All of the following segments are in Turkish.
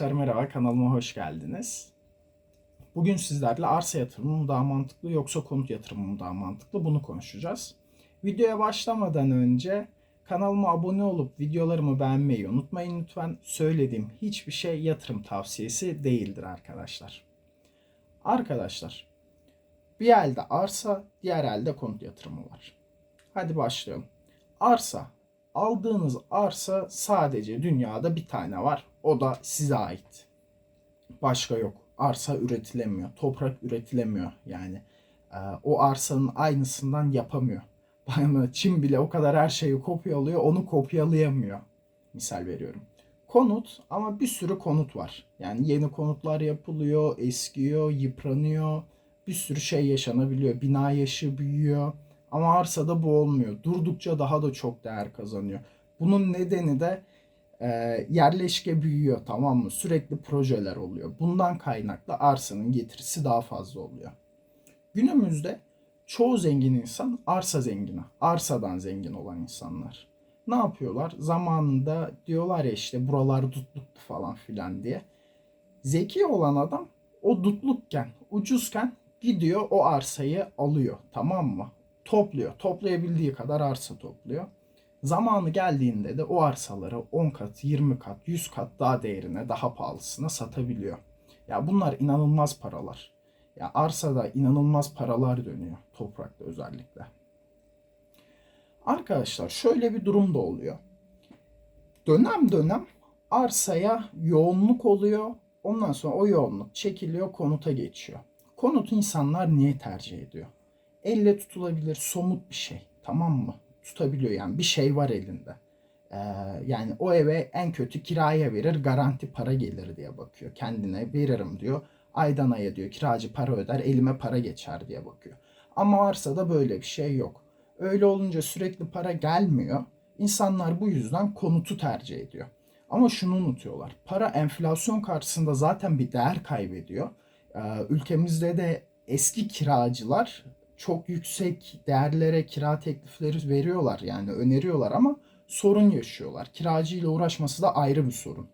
Arkadaşlar merhaba kanalıma hoş geldiniz. Bugün sizlerle arsa yatırımı mı daha mantıklı yoksa konut yatırımı mı daha mantıklı bunu konuşacağız. Videoya başlamadan önce kanalıma abone olup videolarımı beğenmeyi unutmayın lütfen. Söylediğim hiçbir şey yatırım tavsiyesi değildir arkadaşlar. Arkadaşlar bir elde arsa diğer elde konut yatırımı var. Hadi başlayalım. Arsa aldığınız arsa sadece dünyada bir tane var. O da size ait. Başka yok. Arsa üretilemiyor. Toprak üretilemiyor yani. Ee, o arsanın aynısından yapamıyor. Çin bile o kadar her şeyi kopyalıyor. Onu kopyalayamıyor. Misal veriyorum. Konut ama bir sürü konut var. Yani yeni konutlar yapılıyor, eskiyor, yıpranıyor. Bir sürü şey yaşanabiliyor. Bina yaşı büyüyor. Ama arsada bu olmuyor. Durdukça daha da çok değer kazanıyor. Bunun nedeni de e, yerleşke büyüyor tamam mı? Sürekli projeler oluyor. Bundan kaynaklı arsanın getirisi daha fazla oluyor. Günümüzde çoğu zengin insan arsa zengini. Arsadan zengin olan insanlar. Ne yapıyorlar? Zamanında diyorlar ya işte buralar dutluktu falan filan diye. Zeki olan adam o dutlukken, ucuzken gidiyor o arsayı alıyor tamam mı? Topluyor. Toplayabildiği kadar arsa topluyor. Zamanı geldiğinde de o arsaları 10 kat, 20 kat, 100 kat daha değerine, daha pahalısına satabiliyor. Ya bunlar inanılmaz paralar. Ya arsada inanılmaz paralar dönüyor toprakta özellikle. Arkadaşlar şöyle bir durum da oluyor. Dönem dönem arsaya yoğunluk oluyor. Ondan sonra o yoğunluk çekiliyor, konuta geçiyor. Konut insanlar niye tercih ediyor? Elle tutulabilir somut bir şey. Tamam mı? Tutabiliyor yani bir şey var elinde. Ee, yani o eve en kötü kiraya verir garanti para gelir diye bakıyor. Kendine veririm diyor. Aydan aya diyor kiracı para öder elime para geçer diye bakıyor. Ama arsada böyle bir şey yok. Öyle olunca sürekli para gelmiyor. İnsanlar bu yüzden konutu tercih ediyor. Ama şunu unutuyorlar. Para enflasyon karşısında zaten bir değer kaybediyor. Ee, ülkemizde de eski kiracılar çok yüksek değerlere kira teklifleri veriyorlar yani öneriyorlar ama sorun yaşıyorlar. Kiracı ile uğraşması da ayrı bir sorun.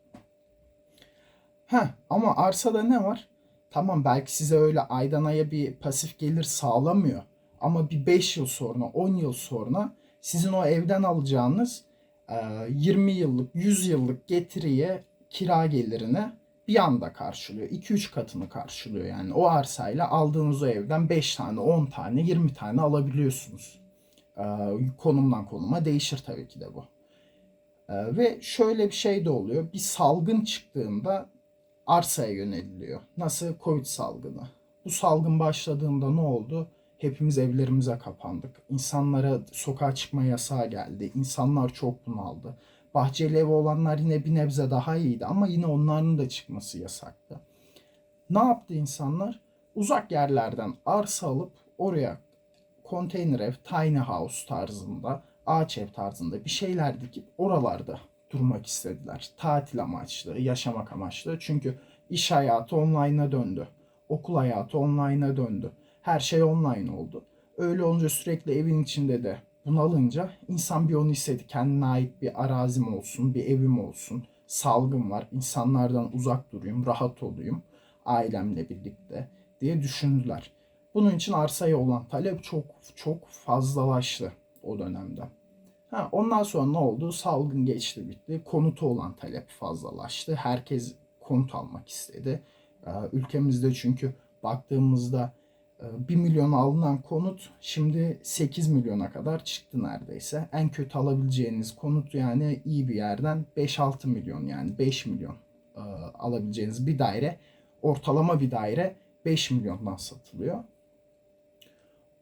Ha ama arsada ne var? Tamam belki size öyle aydan aya bir pasif gelir sağlamıyor. Ama bir 5 yıl sonra, 10 yıl sonra sizin o evden alacağınız 20 yıllık, 100 yıllık getiriye kira gelirine bir anda karşılıyor. 2-3 katını karşılıyor yani. O arsayla aldığınız o evden 5 tane, 10 tane, 20 tane alabiliyorsunuz. Ee, konumdan konuma değişir tabii ki de bu. Ee, ve şöyle bir şey de oluyor. Bir salgın çıktığında arsaya yöneliliyor. Nasıl? Covid salgını. Bu salgın başladığında ne oldu? Hepimiz evlerimize kapandık. İnsanlara sokağa çıkma yasağı geldi. İnsanlar çok bunaldı. Bahçeli ev olanlar yine bir nebze daha iyiydi ama yine onların da çıkması yasaktı. Ne yaptı insanlar? Uzak yerlerden arsa alıp oraya konteyner ev, tiny house tarzında, ağaç ev tarzında bir şeyler dikip oralarda durmak istediler. Tatil amaçlı, yaşamak amaçlı. Çünkü iş hayatı online'a döndü. Okul hayatı online'a döndü. Her şey online oldu. Öyle olunca sürekli evin içinde de bunalınca insan bir onu istedi. Kendine ait bir arazim olsun, bir evim olsun. Salgın var, insanlardan uzak durayım, rahat olayım ailemle birlikte diye düşündüler. Bunun için arsaya olan talep çok çok fazlalaştı o dönemde. Ha, ondan sonra ne oldu? Salgın geçti bitti. Konutu olan talep fazlalaştı. Herkes konut almak istedi. Ee, ülkemizde çünkü baktığımızda 1 ee, milyon alınan konut şimdi 8 milyona kadar çıktı neredeyse. En kötü alabileceğiniz konut yani iyi bir yerden 5-6 milyon yani 5 milyon e, alabileceğiniz bir daire ortalama bir daire 5 milyondan satılıyor.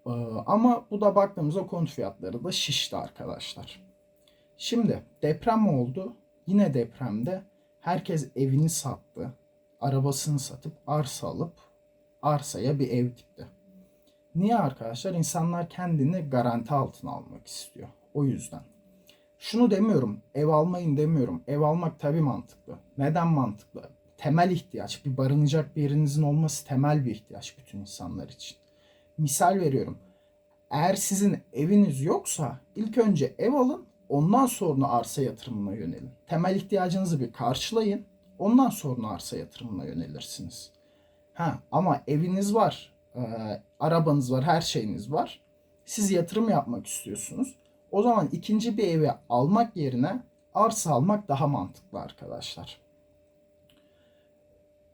E, ama bu da baktığımızda konut fiyatları da şişti arkadaşlar. Şimdi deprem oldu. Yine depremde herkes evini sattı. Arabasını satıp arsa alıp arsaya bir ev dikti. Niye arkadaşlar? İnsanlar kendini garanti altına almak istiyor. O yüzden. Şunu demiyorum, ev almayın demiyorum. Ev almak tabii mantıklı. Neden mantıklı? Temel ihtiyaç, bir barınacak bir yerinizin olması temel bir ihtiyaç bütün insanlar için. Misal veriyorum. Eğer sizin eviniz yoksa ilk önce ev alın, ondan sonra arsa yatırımına yönelin. Temel ihtiyacınızı bir karşılayın. Ondan sonra arsa yatırımına yönelirsiniz. Ha ama eviniz var, e, arabanız var, her şeyiniz var. Siz yatırım yapmak istiyorsunuz. O zaman ikinci bir evi almak yerine arsa almak daha mantıklı arkadaşlar.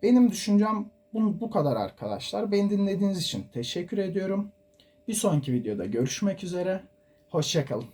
Benim düşüncem bu, bu kadar arkadaşlar. Beni dinlediğiniz için teşekkür ediyorum. Bir sonraki videoda görüşmek üzere. Hoşçakalın.